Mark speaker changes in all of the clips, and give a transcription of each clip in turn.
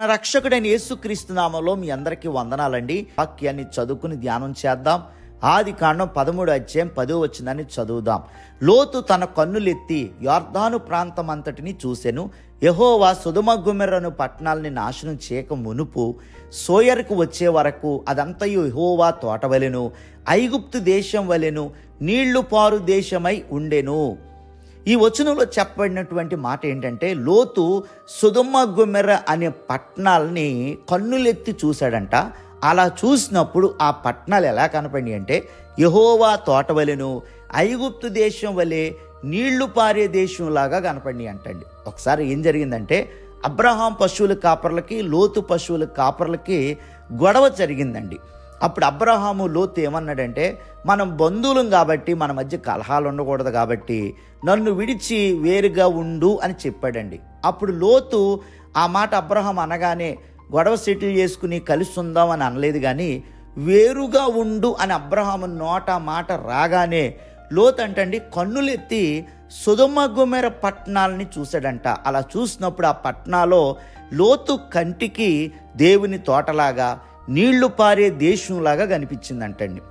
Speaker 1: మన రక్షకుడైన యేసుక్రీస్తు నామంలో మీ అందరికీ వందనాలండి. వాక్యాన్ని చదువుకుని ధ్యానం చేద్దాం. ఆది కాండం పదమూడు అధ్యాయం పదో వచ్చిందని చదువుదాం. లోతు తన కన్నులెత్తి యార్దాను ప్రాంతం అంతటిని చూసెను. యహోవా సుధుమ గుమెర్రను పట్టణాలని నాశనం చేయక మునుపు సోయర్కు వచ్చే వరకు అదంతయు యహోవా తోటవలెను ఐగుప్తు దేశం వలెను నీళ్ళు పారు దేశమై ఉండెను. ఈ వచనంలో చెప్పబడినటువంటి మాట ఏంటంటే లోతు సుధుమ గుమెర అనే పట్టణాలని కన్నులెత్తి చూశాడంట. అలా చూసినప్పుడు ఆ పట్టణాలు ఎలా కనపడి అంటే యహోవా తోట వలెను ఐగుప్తు దేశం వలె నీళ్ళు పారే దేశంలాగా కనపడి అంటండి. ఒకసారి ఏం జరిగిందంటే అబ్రహాం పశువుల కాపర్లకి లోతు పశువుల కాపర్లకి గొడవ జరిగిందండి. అప్పుడు అబ్రహాము లోతు ఏమన్నాడంటే మనం బంధువులం కాబట్టి మన మధ్య కలహాలు ఉండకూడదు కాబట్టి నన్ను విడిచి వేరుగా ఉండు అని చెప్పాడండి. అప్పుడు లోతు ఆ మాట అబ్రహాం అనగానే గొడవ సెటిల్ చేసుకుని కలిసి ఉందాం అని అనలేదు కానీ వేరుగా ఉండు అని అబ్రహాము నోట మాట రాగానే లోతు అంటండి కన్నులెత్తి సుధమ గుమెర పట్టణాలని చూశాడంట. అలా చూసినప్పుడు ఆ పట్టణాలో లోతు కంటికి దేవుని తోటలాగా నీళ్ళు పారే దేశంలాగా కనిపించిందంటండి.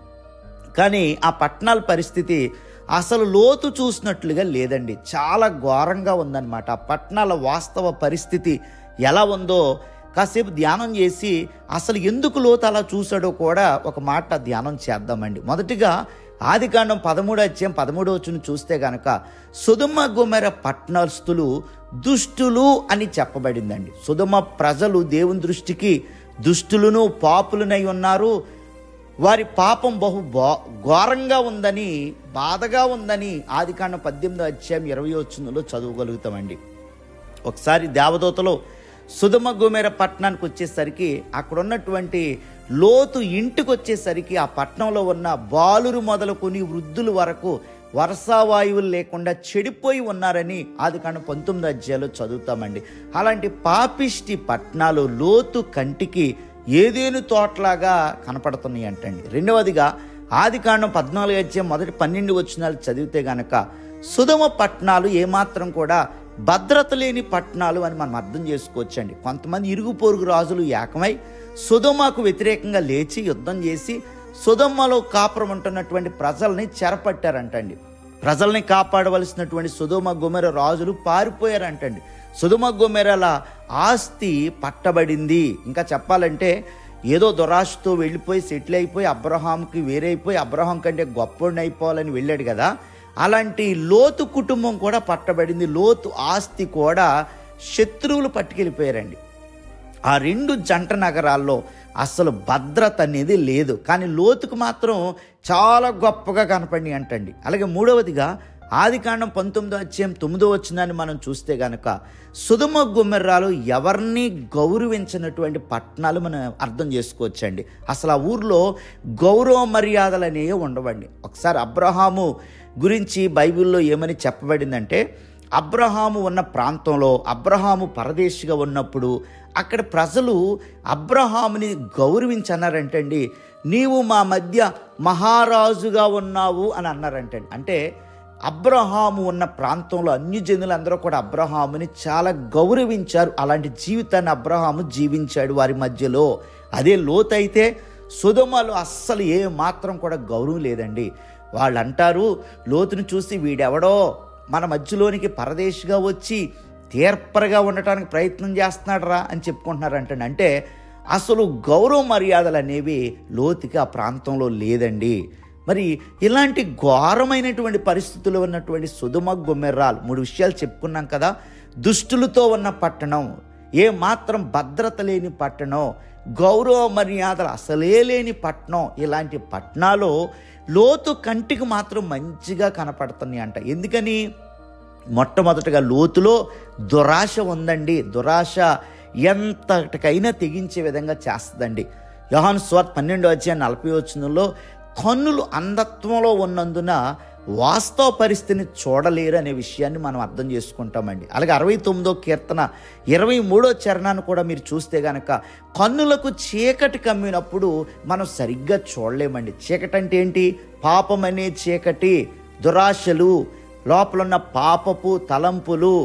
Speaker 1: కానీ ఆ పట్టణాల పరిస్థితి అసలు లోతు చూసినట్లుగా లేదండి. చాలా ఘోరంగా ఉందన్నమాట. ఆ పట్టణాల వాస్తవ పరిస్థితి ఎలా ఉందో కాసేపు ధ్యానం చేసి అసలు ఎందుకు లోతు అలా చూశాడో కూడా ఒక మాట ధ్యానం చేద్దామండి. మొదటిగా ఆదికాండం పదమూడు అధ్యాయం పదమూడో వచ్చిన చూస్తే కనుక సుధుమ గుమెర పట్నస్థులు దుష్టులు అని చెప్పబడిందండి. సుధుమ ప్రజలు దేవుని దృష్టికి దుష్టులను పాపులనై ఉన్నారు. వారి పాపం బహు ఘోరంగా ఉందని బాధగా ఉందని ఆదికాండం పద్దెనిమిదో అధ్యాయం ఇరవై వచ్చిందులో చదవగలుగుతామండి. ఒకసారి దేవదూతలో సుధమ గుమేర పట్టణానికి వచ్చేసరికి అక్కడ ఉన్నటువంటి లోతు ఇంటికి వచ్చేసరికి ఆ పట్టణంలో ఉన్న బాలురు మొదలుకొని వృద్ధుల వరకు వర్షావాయువులు లేకుండా చెడిపోయి ఉన్నారని అది కానీ పంతొమ్మిది అధ్యాయులు చదువుతామండి. అలాంటి పాపిష్టి పట్టణాలు లోతు కంటికి ఏదేను తోటలాగా కనపడుతున్నాయి అంటండి. రెండవదిగా ఆది కాండం పద్నాలుగు అధ్యాయం మొదటి పన్నెండు వచ్చినాలు చదివితే గనక సుధమ పట్టణాలు ఏమాత్రం కూడా భద్రత లేని పట్టణాలు అని మనం అర్థం చేసుకోవచ్చండి. కొంతమంది ఇరుగు పొరుగు రాజులు ఏకమై సుధమకు వ్యతిరేకంగా లేచి యుద్ధం చేసి సుధమ్మలో కాపురం ఉంటున్నటువంటి ప్రజల్ని చెరపట్టారంటండి. ప్రజల్ని కాపాడవలసినటువంటి సుధుమ గుమెర రాజులు పారిపోయారంటండి. సుధుమ గుమెరల ఆస్తి పట్టబడింది. ఇంకా చెప్పాలంటే ఏదో దురాశతో వెళ్ళిపోయి సెటిల్ అయిపోయి అబ్రహాంకి వేరైపోయి అబ్రహాం కంటే గొప్పని అయిపోవాలని వెళ్ళాడు కదా. అలాంటి లోతు కుటుంబం కూడా పట్టబడింది. లోతు ఆస్తి కూడా శత్రువులు పట్టుకెళ్ళిపోయారండి. ఆ రెండు జంట నగరాల్లో అసలు భద్రత అనేది లేదు. కానీ లోతుకు మాత్రం చాలా గొప్పగా కనపడి అంటండి. అలాగే మూడవదిగా ఆదికాండం పంతొమ్మిదో అధ్యాయం తొమ్మిదో వచ్చిందని మనం చూస్తే గనక సుధుమ గుమ్మెర్రాలు ఎవరిని గౌరవించినటువంటి పట్టణాలు మనం అర్థం చేసుకోవచ్చండి. అసలు ఆ ఊర్లో గౌరవ మర్యాదలు అనేవి ఉండవండి. ఒకసారి అబ్రహాము గురించి బైబిల్లో ఏమని చెప్పబడిందంటే అబ్రహాము ఉన్న ప్రాంతంలో అబ్రహాము పరదేశిగా ఉన్నప్పుడు అక్కడ ప్రజలు అబ్రహాముని గౌరవించన్నారంటండి. నీవు మా మధ్య మహారాజుగా ఉన్నావు అని అన్నారంటండి. అంటే అబ్రహాము ఉన్న ప్రాంతంలో అన్ని జనులందరూ కూడా అబ్రహాముని చాలా గౌరవించారు. అలాంటి జీవితాన్ని అబ్రహాము జీవించాడు వారి మధ్యలో. అదే లోతైతే సుధమలో అస్సలు ఏ మాత్రం కూడా గౌరవం లేదండి. వాళ్ళు అంటారు లోతును చూసి వీడెవడో మన మధ్యలోనికి పరదేశిగా వచ్చి తీర్పరగా ఉండటానికి ప్రయత్నం చేస్తున్నాడు రా అని చెప్పుకుంటున్నారంటండి. అంటే అసలు గౌరవ మర్యాదలు అనేవి లోతుగా ఆ ప్రాంతంలో లేదండి. మరి ఇలాంటి ఘోరమైనటువంటి పరిస్థితులు ఉన్నటువంటి సుధుమ గుమ్మెర్రాలు మూడు విషయాలు చెప్పుకున్నాం కదా. దుష్టులతో ఉన్న పట్టణం ఏ మాత్రం భద్రత లేని పట్టణం గౌరవ మర్యాదలు అసలే లేని పట్టణం ఇలాంటి పట్టణాలు లోతు కంటికి మాత్రం మంచిగా కనపడుతున్నాయి అంట ఎందుకని? మొట్టమొదటగా లోతులో దురాశ ఉందండి. దురాశ ఎంతటికైనా తెగించే విధంగా చేస్తుందండి. యోహాన్ స్వార్ట్ పన్నెండో అధ్యాయ నలభై వచ్చినలో కన్నులు అంధత్వంలో ఉన్నందున వాస్తవ పరిస్థితిని చూడలేరు అనే విషయాన్ని మనం అర్థం చేసుకుంటామండి. అలాగే అరవై తొమ్మిదో కీర్తన ఇరవై మూడో చరణాన్ని కూడా మీరు చూస్తే కనుక కన్నులకు చీకటి కమ్మినప్పుడు మనం సరిగ్గా చూడలేమండి. చీకటి అంటే ఏంటి? పాపం అనే చీకటి దురాశలు లోపల ఉన్న పాపపు తలంపులు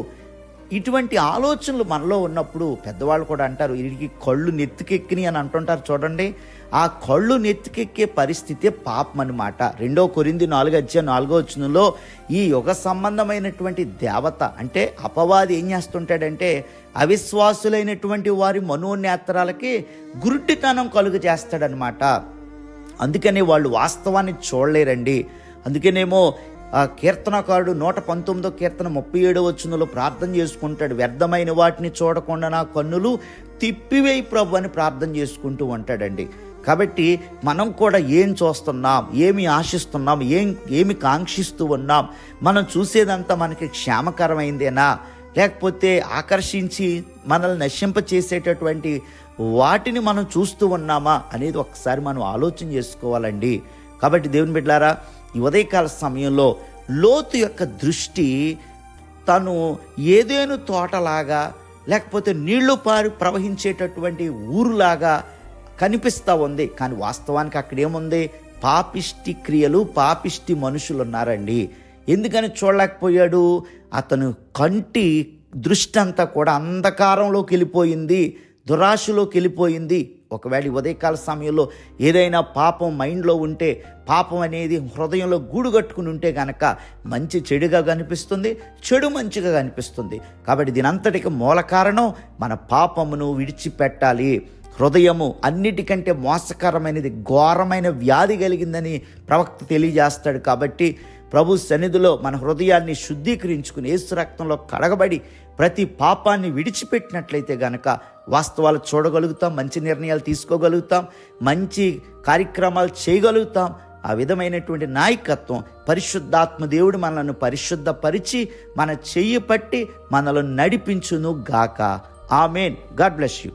Speaker 1: ఇటువంటి ఆలోచనలు మనలో ఉన్నప్పుడు పెద్దవాళ్ళు కూడా అంటారు వీడికి కళ్ళు నెత్తికెక్కిని అని అంటుంటారు చూడండి. ఆ కళ్ళు నెత్తికెక్కే పరిస్థితి పాపం అనమాట రెండో కొరింది నాలుగు అధ్యాయ నాలుగో వచ్చినలో ఈ యుగ సంబంధమైనటువంటి దేవత అంటే అపవాది ఏం చేస్తుంటాడంటే అవిశ్వాసులైనటువంటి వారి మనోనేత్రాలకి గురుడితనం కలుగు చేస్తాడనమాట అందుకనే వాళ్ళు వాస్తవాన్ని చూడలేరండి. అందుకనేమో ఆ కీర్తనకారుడు నూట పంతొమ్మిదో కీర్తన ముప్పై ఏడో వచనంలో ప్రార్థన చేసుకుంటాడు. వ్యర్థమైన వాటిని చూడకుండా నా కన్నులు తిప్పివేయి ప్రభు అని ప్రార్థన చేసుకుంటూ ఉంటాడండి. కాబట్టి మనం కూడా ఏం చూస్తున్నాం ఏమి ఆశిస్తున్నాం ఏం ఏమి కాంక్షిస్తూ ఉన్నాం మనం చూసేదంతా మనకి క్షేమకరమైందేనా? లేకపోతే ఆకర్షించి మనల్ని నశింప చేసేటటువంటి వాటిని మనం చూస్తూ ఉన్నామా? అనేది ఒకసారి మనం ఆలోచన చేసుకోవాలండి. కాబట్టి దేవుని బిడ్డారా ఈ ఉదయకాల సమయంలో లోతు యొక్క దృష్టి తను ఏదేను తోటలాగా లేకపోతే నీళ్ళు పారి ప్రవహించేటటువంటి ఊరులాగా కనిపిస్తూ ఉంది. కానీ వాస్తవానికి అక్కడేముంది? పాపిష్టి క్రియలు పాపిష్టి మనుషులు ఉన్నారండి ఎందుకని చూడలేకపోయాడు? అతను కంటి దృష్టి అంతా కూడా అంధకారంలోకి వెళ్ళిపోయింది దురాశలోకి వెళ్ళిపోయింది. ఒకవేళ ఉదయకాల సమయంలో ఏదైనా పాపం మైండ్లో ఉంటే పాపం అనేది హృదయంలో గూడు కట్టుకుని ఉంటే కనుక మంచి చెడుగా కనిపిస్తుంది చెడు మంచిగా కనిపిస్తుంది. కాబట్టి దీనంతటికి మూల కారణం మన పాపమును విడిచిపెట్టాలి. హృదయము అన్నిటికంటే మోసకరమైనది ఘోరమైన వ్యాధి కలిగిందని ప్రవక్త తెలియజేస్తాడు కాబట్టి ప్రభు సన్నిధిలో మన హృదయాన్ని శుద్ధీకరించుకుని ఏసు రక్తంలో కడగబడి ప్రతి పాపాన్ని విడిచిపెట్టినట్లయితే గనక వాస్తవాలు చూడగలుగుతాం మంచి నిర్ణయాలు తీసుకోగలుగుతాం మంచి కార్యక్రమాలు చేయగలుగుతాం. ఆ విధమైనటువంటి నాయకత్వం పరిశుద్ధాత్మ దేవుడు మనల్ని పరిశుద్ధపరిచి మన చెయ్యి పట్టి మనల్ని నడిపించును గాక. ఆమెన్. God bless you.